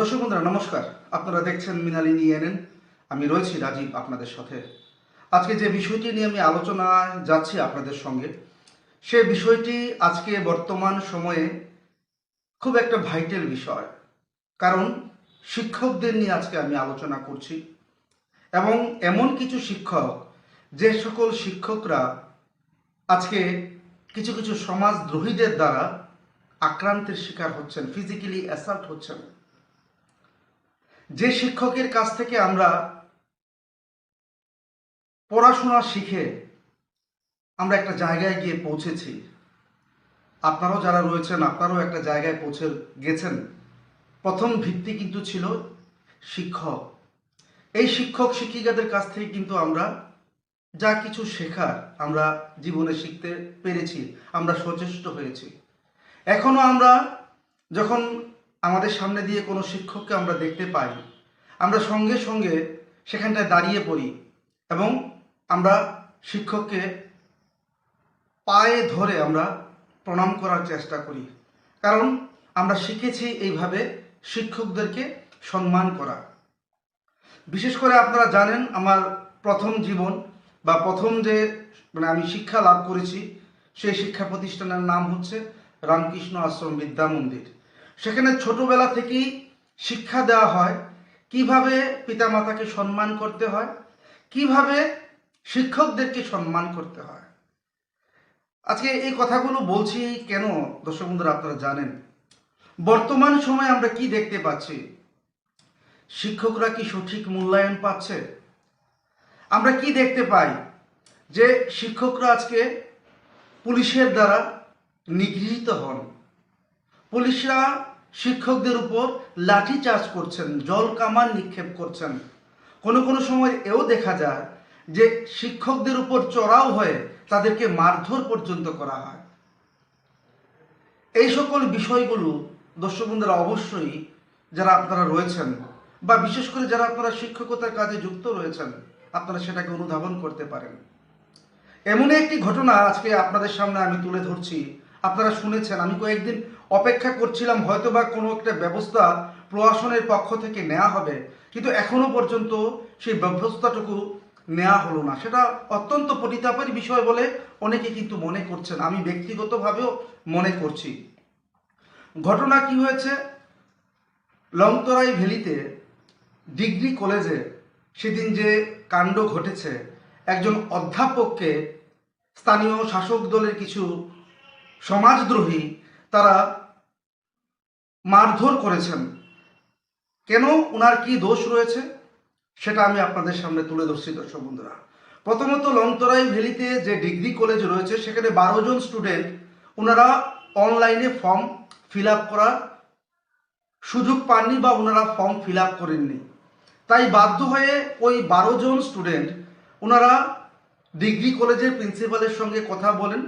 দর্শক বন্ধুরা নমস্কার আপনারা দেখছেন মিনালিনী এনএন আমি রয়েছি রাজীব আপনাদের সাথে। আজকে যে বিষয়টি নিয়ে আমি আলোচনায় যাচ্ছি আপনাদের সঙ্গে, সে বিষয়টি আজকে বর্তমান সময়ে খুব একটা ভাইটাল বিষয়। কারণ শিক্ষকদের নিয়ে আজকে আমি আলোচনা করছি এবং এমন কিছু শিক্ষক, যে সকল শিক্ষকরা আজকে কিছু কিছু সমাজদ্রোহীদের দ্বারা আক্রান্তের শিকার হচ্ছেন ফিজিক্যালি অ্যাসাল্ট হচ্ছেন। যে শিক্ষকের কাছ থেকে আমরা পড়াশোনা শিখে আমরা একটা জায়গায় গিয়ে পৌঁছেছি। আপনারাও যারা রয়েছেন, আপনারাও একটা জায়গায় পৌঁছে গেছেন। প্রথম ভিত্তি কিন্তু ছিল শিক্ষক। এই শিক্ষক শিক্ষিকাদের কাছ থেকে কিন্তু আমরা যা কিছু শেখার আমরা জীবনে শিখতে পেরেছি, আমরা সচেষ্ট হয়েছি। এখনও আমরা যখন আমাদের সামনে দিয়ে কোনো শিক্ষককে আমরা দেখতে পাই। আমরা সঙ্গে সঙ্গে সেখানটায় দাঁড়িয়ে পড়ি এবং আমরা শিক্ষককে পায়ে ধরে আমরা প্রণাম করার চেষ্টা করি। কারণ আমরা শিখেছি এইভাবে শিক্ষকদেরকে সম্মান করা। বিশেষ করে আপনারা জানেন আমার প্রথম জীবন বা প্রথম যে মানে আমি শিক্ষা লাভ করেছি, সেই শিক্ষা প্রতিষ্ঠানের নাম হচ্ছে রামকৃষ্ণ আশ্রম বিদ্যা মন্দির। সেখানে ছোটবেলা থেকেই শিক্ষা দেওয়া হয় কীভাবে পিতামাতাকে সম্মান করতে হয়, কীভাবে শিক্ষকদেরকে সম্মান করতে হয়। আজকে এই কথাগুলো বলছি কেন, দর্শক বন্ধুরা, আপনারা জানেন। বর্তমান সময়ে আমরা কি দেখতে পাচ্ছি? শিক্ষকরা কি সঠিক মূল্যায়ন পাচ্ছে? আমরা কি দেখতে পাই যে শিক্ষকরা আজকে পুলিশের দ্বারা নিগৃহীত হন? পুলিশরা শিক্ষকদের উপর লাঠি চার্জ করছেন, জল কামান নিক্ষেপ করছেন। কোনো কোনো সময় এও দেখা যায় যে শিক্ষকদের উপর চড়াও হয়ে তাদেরকে মারধর পর্যন্ত করা হয়। এই সকল বিষয়গুলো দর্শক বন্ধুরা অবশ্যই যারা আপনারা রয়েছেন বা বিশেষ করে যারা আপনারা শিক্ষকতার কাজে যুক্ত রয়েছেন, আপনারা সেটাকে অনুধাবন করতে পারেন। এমন একটি ঘটনা আজকে আপনাদের সামনে আমি তুলে ধরছি। আপনারা শুনেছেন, আমি কয়েকদিন অপেক্ষা করছিলাম হয়তো বা কোনো একটা ব্যবস্থা প্রশাসনের পক্ষ থেকে নেওয়া হবে, কিন্তু এখনও পর্যন্ত সেই ব্যবস্থাটুকু নেওয়া হলো না। সেটা অত্যন্ত পরিতাপের বিষয় বলে অনেকে কিন্তু মনে করছেন, আমি ব্যক্তিগতভাবেও মনে করছি। ঘটনা কি হয়েছে? লংতরাই ভ্যালিতে ডিগ্রি কলেজে সেদিন যে কাণ্ড ঘটেছে, একজন অধ্যাপককে স্থানীয় শাসক দলের কিছু সমাজদ্রোহী তারা মারধর করেছেন। কেন ওনার কি দোষ রয়েছে, সেটা আমি আপনাদের সামনে তুলে ধরছি, দর্শক বন্ধুরা। প্রথমত লংতরাই ভ্যালিতে যে ডিগ্রি কলেজ রয়েছে, সেখানে বারো জন স্টুডেন্ট ওনারা অনলাইনে ফর্ম ফিল আপ করার সুযোগ পাননি বা ওনারা ফর্ম ফিল আপ করেননি। তাই বাধ্য হয়ে ওই বারো জন স্টুডেন্ট ওনারা ডিগ্রি কলেজের প্রিন্সিপালের সঙ্গে কথা বলেন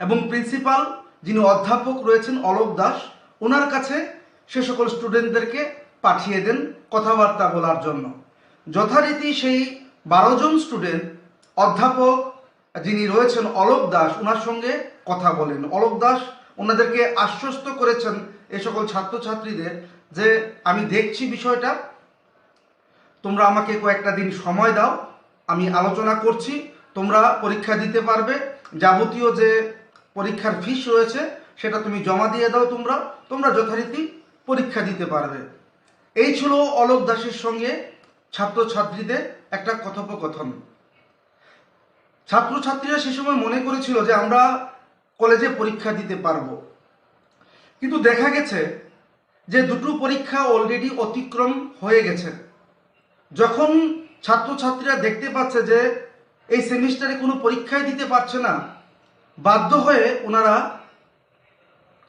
এবং প্রিন্সিপাল, যিনি অধ্যাপক রয়েছেন, অলোক দাস ওনার কাছে সে সকল স্টুডেন্টদেরকে পাঠিয়ে দেন কথাবার্তা বলার জন্য। যথারীতি সেই বারো জন স্টুডেন্ট অধ্যাপক যিনি রয়েছেন অলোক দাস, ওনার সঙ্গে কথা বলেন। অলোক দাস ওনাদেরকে আশ্বস্ত করেছেন এ সকল ছাত্রছাত্রীদের যে আমি দেখছি বিষয়টা, তোমরা আমাকে কয়েকটা দিন সময় দাও, আমি আলোচনা করছি, তোমরা পরীক্ষা দিতে পারবে। যাবতীয় যে পরীক্ষার ফিস রয়েছে সেটা তুমি জমা দিয়ে দাও তোমরা তোমরা যথারীতি পরীক্ষা দিতে পারবে। এই ছিল অলোক দাসের সঙ্গে ছাত্রছাত্রীদের একটা কথোপকথন। ছাত্রছাত্রীরা সে সময় মনে করেছিল যে আমরা কলেজে পরীক্ষা দিতে পারব। কিন্তু দেখা গেছে যে দুটো পরীক্ষা অলরেডি অতিক্রম হয়ে গেছে। যখন ছাত্রছাত্রীরা দেখতে পাচ্ছে যে এই সেমিস্টারে কোনো পরীক্ষাই দিতে পারছে না, বাধ্য হয়ে ওনারা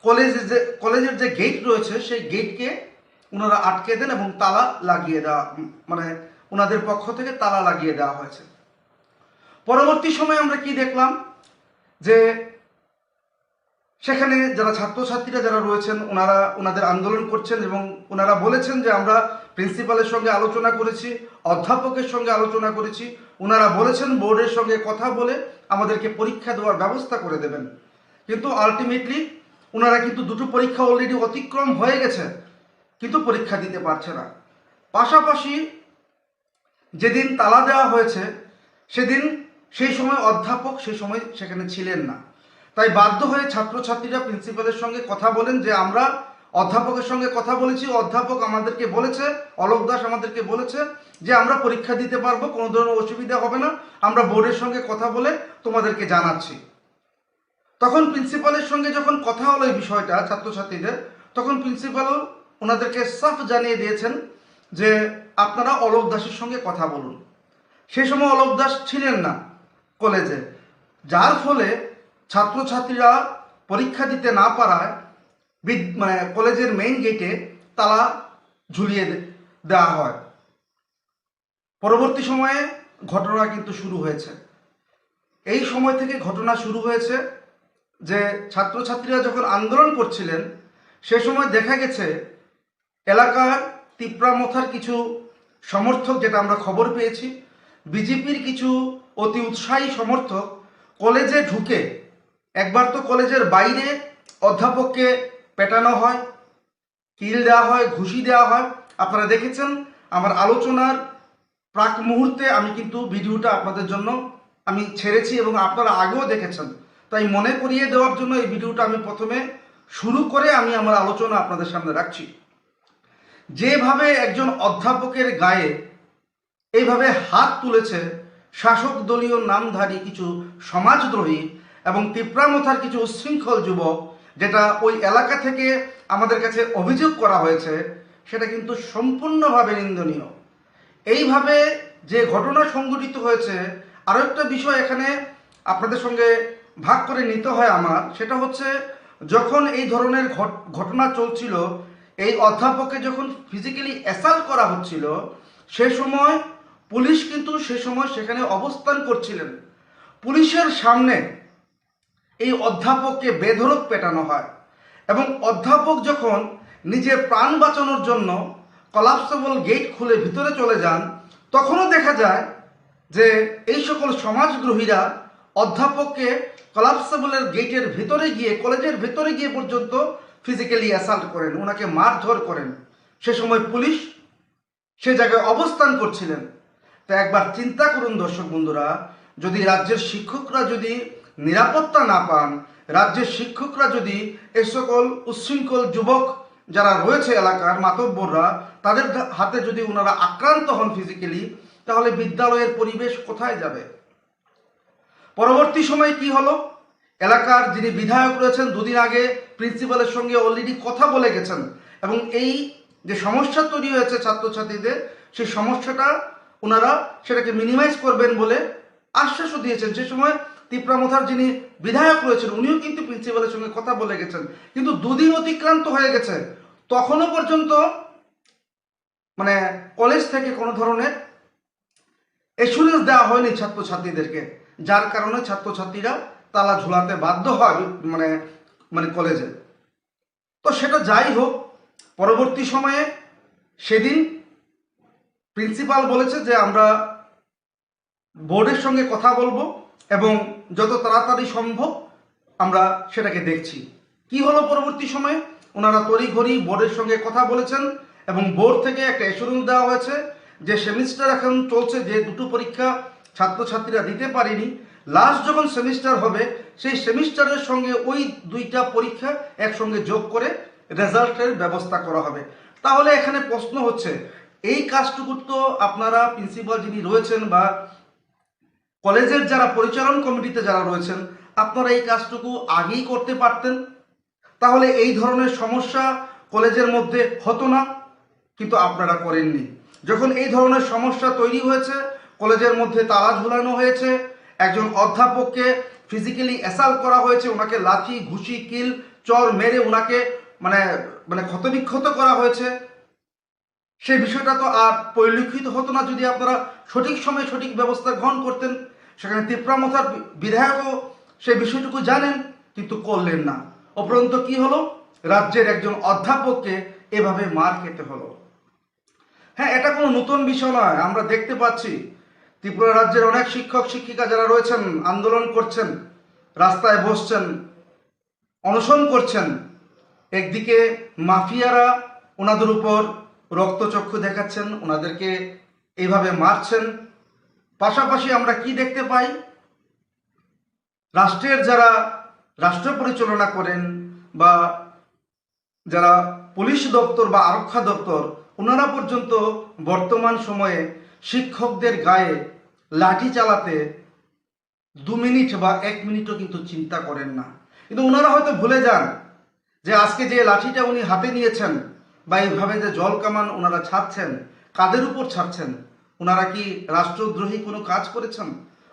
কলেজের যে কলেজের যে গেট রয়েছে, সেই গেটকে ওনারা আটকে দেন এবং তালা লাগিয়ে দেওয়া মানে ওনাদের পক্ষ থেকে তালা লাগিয়ে দেওয়া হয়েছে। পরবর্তী সময়ে আমরা কি দেখলাম? যে সেখানে যারা ছাত্রছাত্রীরা যারা রয়েছেন ওনারা ওনাদের আন্দোলন করছেন এবং ওনারা বলেছেন যে আমরা প্রিন্সিপালের সঙ্গে আলোচনা করেছি, অধ্যাপকের সঙ্গে আলোচনা করেছি। ওনারা বলেছেন বোর্ডের সঙ্গে কথা বলে আমাদেরকে পরীক্ষা দেওয়ার ব্যবস্থা করে দেবেন। কিন্তু আলটিমেটলি ওনারা কিন্তু দুটো পরীক্ষা অলরেডি অতিক্রম হয়ে গেছে, কিন্তু পরীক্ষা দিতে পারছে না। পাশাপাশি যেদিন তালা দেওয়া হয়েছে, সেদিন সেই সময় অধ্যাপক সেই সময় সেখানে ছিলেন না। তাই বাধ্য হয়ে ছাত্রছাত্রীরা প্রিন্সিপালের সঙ্গে কথা বলেন যে, আমরা অধ্যাপকের সঙ্গে কথা বলেছি। অধ্যাপক আমাদেরকে বলেছে, অলোক দাস আমাদেরকে বলেছে যে, আমরা পরীক্ষা দিতে পারব, কোনো ধরনের অসুবিধা হবে না। আমরা বোর্ডের সঙ্গে কথা বলে তোমাদেরকে জানাচ্ছি। তখন প্রিন্সিপালের সঙ্গে যখন কথা হলো এই বিষয়টা, ছাত্রছাত্রীদের, তখন প্রিন্সিপাল ওনাদেরকে সাফ জানিয়ে দিয়েছেন যে আপনারা অলোক দাসের সঙ্গে কথা বলুন। সেই সময় অলোক দাস ছিলেন না কলেজে, যার ফলে ছাত্রছাত্রীরা পরীক্ষা দিতে না পারায় বিদ- মানে কলেজের মেইন গেটে তালা ঝুলিয়ে দেওয়া হয়। পরবর্তী সময়ে ঘটনা কিন্তু শুরু হয়েছে। এই সময় থেকে ঘটনা শুরু হয়েছে যে ছাত্রছাত্রীরা যখন আন্দোলন করছিলেন, সে সময় দেখা গেছে এলাকার তিপ্রামথার কিছু সমর্থক, যেটা আমরা খবর পেয়েছি, বিজেপির কিছু অতি উৎসাহী সমর্থক কলেজে ঢুকে, একবার তো কলেজের বাইরে অধ্যাপককে পেটানো হয় কিল দেওয়া হয়, ঘুষি দেওয়া হয়। আপনারা দেখেছেন আমার আলোচনার প্রাক মুহূর্তে আমি কিন্তু ভিডিওটা আপনাদের জন্য আমি ছেড়েছি এবং আপনারা আগেও দেখেছেন। তাই মনে করিয়ে দেওয়ার জন্য এই ভিডিওটা আমি প্রথমে শুরু করে আমি আমার আলোচনা আপনাদের সামনে রাখছি। যেভাবে একজন অধ্যাপকের গায়ে এইভাবে হাত তুলেছে, শাসক দলীয় নামধারী কিছু সমাজদ্রোহী এবং তিপ্রামথার কিছু উচ্ছৃঙ্খল যুবক, যেটা ওই এলাকা থেকে আমাদের কাছে অভিযোগ করা হয়েছে, সেটা কিন্তু সম্পূর্ণভাবে নিন্দনীয়। এইভাবে যে ঘটনা সংঘটিত হয়েছে, আরও একটা বিষয় এখানে আপনাদের সঙ্গে ভাগ করে নিতে হয় আমার, সেটা হচ্ছে যখন এই ধরনের ঘট- ঘটনা চলছিল, এই অধ্যাপককে যখন ফিজিক্যালি অ্যাসাল্ট করা হচ্ছিল, সে সময় পুলিশ কিন্তু সে সময় সেখানে অবস্থান করছিলেন। পুলিশের সামনে এই অধ্যাপককে বেধরক পেটানো হয় এবং অধ্যাপক যখন নিজের প্রাণ বাঁচানোর জন্য কলাপসেবল গেট খুলে ভিতরে চলে যান, তখনও দেখা যায় যে এই সকল সমাজদ্রোহীরা অধ্যাপককে কলাপসেবলের গেটের ভিতরে গিয়ে কলেজের ভেতরে গিয়ে পর্যন্ত ফিজিক্যালি অ্যাসাল্ট করেন ওনাকে মারধর করেন। সে সময় পুলিশ সে জায়গায় অবস্থান করছিলেন। তা একবার চিন্তা করুন দর্শক বন্ধুরা, যদি রাজ্যের শিক্ষকরা যদি নিরাপত্তা না পান, রাজ্যের শিক্ষকরা যদি এ সকল উচ্ছৃঙ্খল যুবক যারা রয়েছে এলাকার মাতব্বররা, তাদের হাতে যদি ওনারা আক্রান্ত হন ফিজিক্যালি তাহলে বিদ্যালয়ের পরিবেশ কোথায় যাবে? পরবর্তী সময়ে কি হলো? এলাকার যিনি বিধায়ক রয়েছেন, দুদিন আগে প্রিন্সিপালের সঙ্গে অলরেডি কথা বলে গেছেন এবং এই যে সমস্যা তৈরি হয়েছে ছাত্রছাত্রীদের, সেই সমস্যাটা ওনারা সেটাকে মিনিমাইজ করবেন বলে আশ্বাসও দিয়েছেন। সে সময় তিপ্রামথার যিনি বিধায়ক রয়েছেন, উনিও কিন্তু প্রিন্সিপালের সঙ্গে কথা বলে গেছেন। কিন্তু দুদিন অতিক্রান্ত হয়ে গেছে। তখনও পর্যন্ত মানে কলেজ থেকে কোনো ধরনের এসুরেন্স দেওয়া হয়নি ছাত্রছাত্রীদেরকে। যার কারণে ছাত্রছাত্রীরা তালা ঝুলাতে বাধ্য হয় মানে মানে কলেজে তো সেটা যাই হোক, পরবর্তী সময়ে সেদিন প্রিন্সিপাল বলেছে যে আমরা বোর্ডের সঙ্গে কথা বলব এবং যত তাড়াতাড়ি সম্ভব আমরা সেটাকে দেখছি। কি হলো পরবর্তী সময়ে? ওনারা তড়িঘড়ি বোর্ডের সঙ্গে কথা বলেছেন এবং বোর্ড থেকে একটা এসুরেন্স দেওয়া হয়েছে যে সেমিস্টার এখন চলছে, যে দুটো পরীক্ষা ছাত্রছাত্রীরা দিতে পারেনি। লাস্ট যখন সেমিস্টার হবে, সেই সেমিস্টারের সঙ্গে ওই দুইটা পরীক্ষা একসঙ্গে যোগ করে রেজাল্টের ব্যবস্থা করা হবে। তাহলে এখানে প্রশ্ন হচ্ছে, এই কাজটুকু তো আপনারা প্রিন্সিপাল যিনি রয়েছেন বা কলেজের যারা পরিচালন কমিটিতে যারা রয়েছেন, আপনারা এই কাজটুকু আগেই করতে পারতেন। তাহলে এই ধরনের সমস্যা কলেজের মধ্যে হতো না, কিন্তু আপনারা করেননি। যখন এই ধরনের সমস্যা তৈরি হয়েছে কলেজের মধ্যে তালা ঝুলানো হয়েছে। একজন অধ্যাপককে ফিজিক্যালি অ্যাসাল্ট করা হয়েছে। ওনাকে লাঠি ঘুষি, কিল, চর মেরে ওনাকে মানে মানে ক্ষতবিক্ষত করা হয়েছে। সেই বিষয়টা তো আর পরিলক্ষিত হতো না যদি আপনারা সঠিক সময়ে সঠিক ব্যবস্থা গ্রহণ করতেন। সেখানে তিপ্রামথার বিধায়কও সেই বিষয়টুকু জানেন, কিন্তু করলেন না। উপরন্ত কি হলো? রাজ্যের একজন অধ্যাপককে এভাবে মার খেতে হলো। হ্যাঁ এটা কোনো নতুন বিষয় নয়। আমরা দেখতে পাচ্ছি ত্রিপুরা রাজ্যের অনেক শিক্ষক, শিক্ষিকা যারা রয়েছেন, আন্দোলন করছেন, রাস্তায় বসছেন, অনশন করছেন, একদিকে মাফিয়ারা ওনাদের উপর রক্তচক্ষু দেখাচ্ছেন, ওনাদেরকে এইভাবে মারছেন। পাশাপাশি আমরা কি দেখতে পাই? রাষ্ট্রের যারা রাষ্ট্র পরিচালনা করেন বা যারা পুলিশ দপ্তর বা আরক্ষা দপ্তর, ওনারা পর্যন্ত বর্তমান সময়ে শিক্ষকদের গায়ে লাঠি চালাতে দু মিনিট বা এক মিনিটও কিন্তু চিন্তা করেন না। কিন্তু ওনারা হয়তো ভুলে যান যে আজকে যে লাঠিটা উনি হাতে নিয়েছেন বা এইভাবে যে জল কামান ওনারা ছাড়ছেন, কাদের উপর ছাড়ছেন, ওনারা কি রাষ্ট্রদ্রোহী কোনো কাজ করেছেন?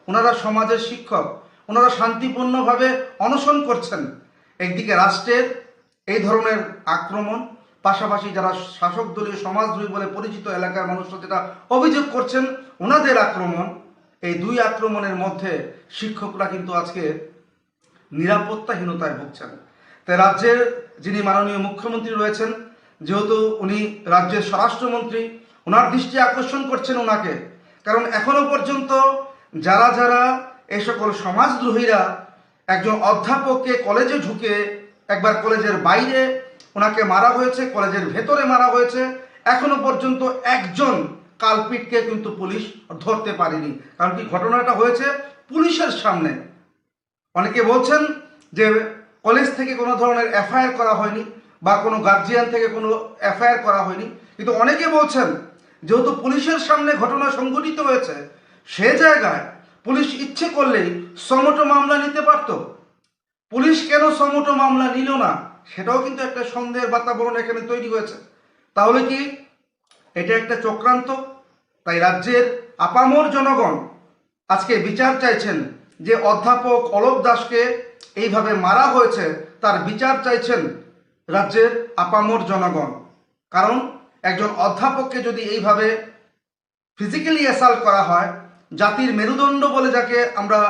ওনারা সমাজের শিক্ষক, ওনারা শান্তিপূর্ণভাবে অনশন করছেন। একদিকে রাষ্ট্রের এই ধরনের আক্রমণ পাশাপাশি যারা শাসক দলীয় সমাজদ্রোহী বলে পরিচিত এলাকার মানুষরা যেটা অভিযোগ করছেন, ওনাদের আক্রমণ, এই দুই আক্রমণের মধ্যে শিক্ষকরা কিন্তু আজকে নিরাপত্তাহীনতায় ভুগছেন। তাই রাজ্যের যিনি মাননীয় মুখ্যমন্ত্রী রয়েছেন, যেহেতু উনি রাজ্যের স্বরাষ্ট্রমন্ত্রী, ওনার দৃষ্টি আকর্ষণ করছেন ওনাকে। কারণ এখনও পর্যন্ত যারা যারা এই সকল সমাজদ্রোহীরা একজন অধ্যাপককে কলেজে ঢুকে একবার কলেজের বাইরে ওনাকে মারা হয়েছে, কলেজের ভেতরে মারা হয়েছে। এখনও পর্যন্ত একজন কালপিটকে কিন্তু পুলিশ ধরতে পারেনি। কারণ কি ঘটনাটা হয়েছে পুলিশের সামনে। অনেকে বলছেন যে কলেজ থেকে কোনো ধরনের এফআইআর করা হয়নি বা কোনো গার্জিয়ান থেকে কোনো এফআইআর করা হয়নি। কিন্তু অনেকে বলছেন, যেহেতু পুলিশের সামনে ঘটনা সংঘটিত হয়েছে, সে জায়গায় পুলিশ ইচ্ছে করলেই সমটো মামলা নিতে পারত। পুলিশ কেন সমটো মামলা নিল না? সেটাও কিন্তু একটা সন্দেহের বাতাবরণ এখানে তৈরি হয়েছে। তাহলে কি এটা একটা চক্রান্ত? তাই রাজ্যের আপামর জনগণ আজকে বিচার চাইছেন যে অধ্যাপক অলোক দাসকে এইভাবে মারা হয়েছে, তার বিচার চাইছেন রাজ্যের আপামর জনগণ। কারণ একজন অধ্যাপককে যদি এইভাবে ফিজিক্যালি অ্যাসাল্ট করা হয়, জাতির মেরুদণ্ড বলে যাকে আমরা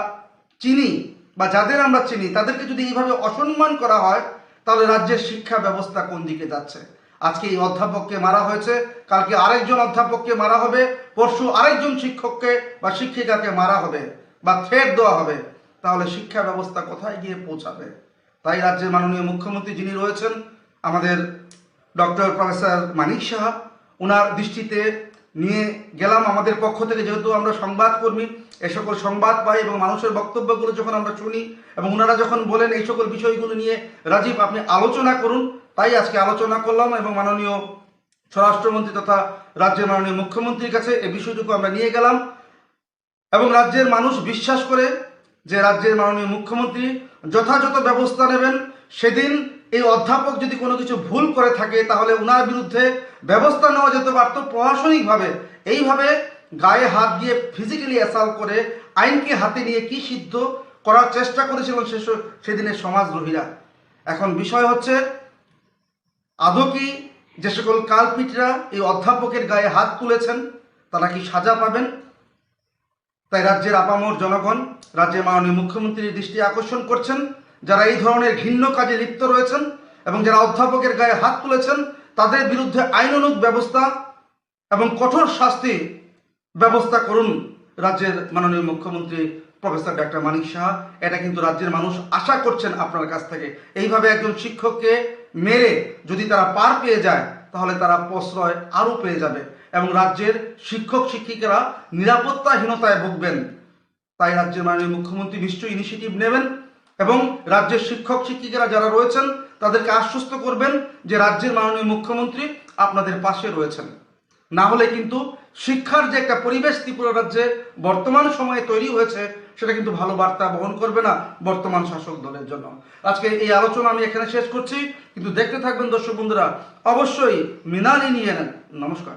চিনি বা যাদের আমরা চিনি, তাদেরকে যদি এইভাবে অসম্মান করা হয় তাহলে রাজ্যের শিক্ষা ব্যবস্থা কোন দিকে যাচ্ছে? আজকে এই অধ্যাপককে মারা হয়েছে, কালকে আরেকজন অধ্যাপককে মারা হবে, পরশু আরেকজন শিক্ষককে বা শিক্ষিকাকে মারা হবে বা থ্রেট দেওয়া হবে, তাহলে শিক্ষা ব্যবস্থা কোথায় গিয়ে পৌঁছাবে? তাই রাজ্যের মাননীয় মুখ্যমন্ত্রী যিনি রয়েছেন, আমাদের ডক্টর প্রফেসর মানিক সাহা ওনার দৃষ্টিতে নিয়ে গেলাম আমাদের পক্ষ থেকে, যেহেতু আমরা সংবাদকর্মী, এ সকল সংবাদ পাই এবং মানুষের বক্তব্যগুলো যখন আমরা শুনি এবং ওনারা যখন বলেন এই সকল বিষয়গুলো নিয়ে, রাজীব আপনি আলোচনা করুন। তাই আজকে আলোচনা করলাম এবং মাননীয় স্বরাষ্ট্রমন্ত্রী তথা রাজ্যের মাননীয় মুখ্যমন্ত্রীর কাছে এই বিষয়টুকু আমরা নিয়ে গেলাম। এবং রাজ্যের মানুষ বিশ্বাস করে যে রাজ্যের মাননীয় মুখ্যমন্ত্রী যথাযথ ব্যবস্থা নেবেন। সেদিন এই অধ্যাপক যদি কোনো কিছু ভুল করে থাকে, তাহলে ওনার বিরুদ্ধে ব্যবস্থা নেওয়া যেতে পারত প্রশাসনিকভাবে এইভাবে গায়ে হাত দিয়ে ফিজিক্যালি অ্যাসাল্ট করে আইনকে হাতে নিয়ে কি সিদ্ধ করার চেষ্টা করেছিলেন সে সেদিনের সমাজদ্রোহীরা? এখন বিষয় হচ্ছে, আদৌ কি যে সকল কালপিটরা এই অধ্যাপকের গায়ে হাত তুলেছেন, তারা কি সাজা পাবেন? তাই রাজ্যের আপামর জনগণ, রাজ্যের মাননীয় মুখ্যমন্ত্রীর দৃষ্টি আকর্ষণ করছেন। যারা এই ধরনের ঘৃণ্য কাজে লিপ্ত রয়েছেন এবং যারা অধ্যাপকের গায়ে হাত তুলেছেন, তাদের বিরুদ্ধে আইনানুগ ব্যবস্থা এবং কঠোর শাস্তি ব্যবস্থা করুন রাজ্যের মাননীয় মুখ্যমন্ত্রী প্রফেসর ডাক্তার মানিক সাহা। এটা কিন্তু রাজ্যের মানুষ আশা করছেন আপনার কাছ থেকে। এইভাবে একজন শিক্ষককে মেরে যদি তারা পার পেয়ে যায়, তাহলে তারা প্রশ্রয় আরও পেয়ে যাবে এবং রাজ্যের শিক্ষক, শিক্ষিকারা নিরাপত্তাহীনতায় ভুগবেন। তাই রাজ্যের মাননীয় মুখ্যমন্ত্রী নিশ্চয়ই ইনিশিয়েটিভ নেবেন। এবং রাজ্যের শিক্ষক শিক্ষিকারা যারা রয়েছেন, তাদেরকে আশ্বস্ত করবেন যে রাজ্যের মাননীয় মুখ্যমন্ত্রী আপনাদের পাশে রয়েছেন। না হলে কিন্তু শিক্ষার যে একটা পরিবেশ ত্রিপুরা রাজ্যে বর্তমান সময়ে তৈরি হয়েছে, সেটা কিন্তু ভালো বার্তা বহন করবে না বর্তমান শাসক দলের জন্য। আজকে এই আলোচনা আমি এখানে শেষ করছি, কিন্তু দেখতে থাকবেন দর্শক বন্ধুরা, অবশ্যই মিনালি নিয়ে নেন। নমস্কার।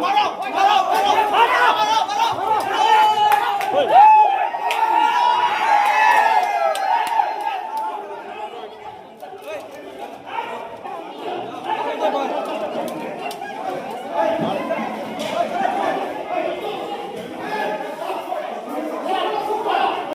马上马上马上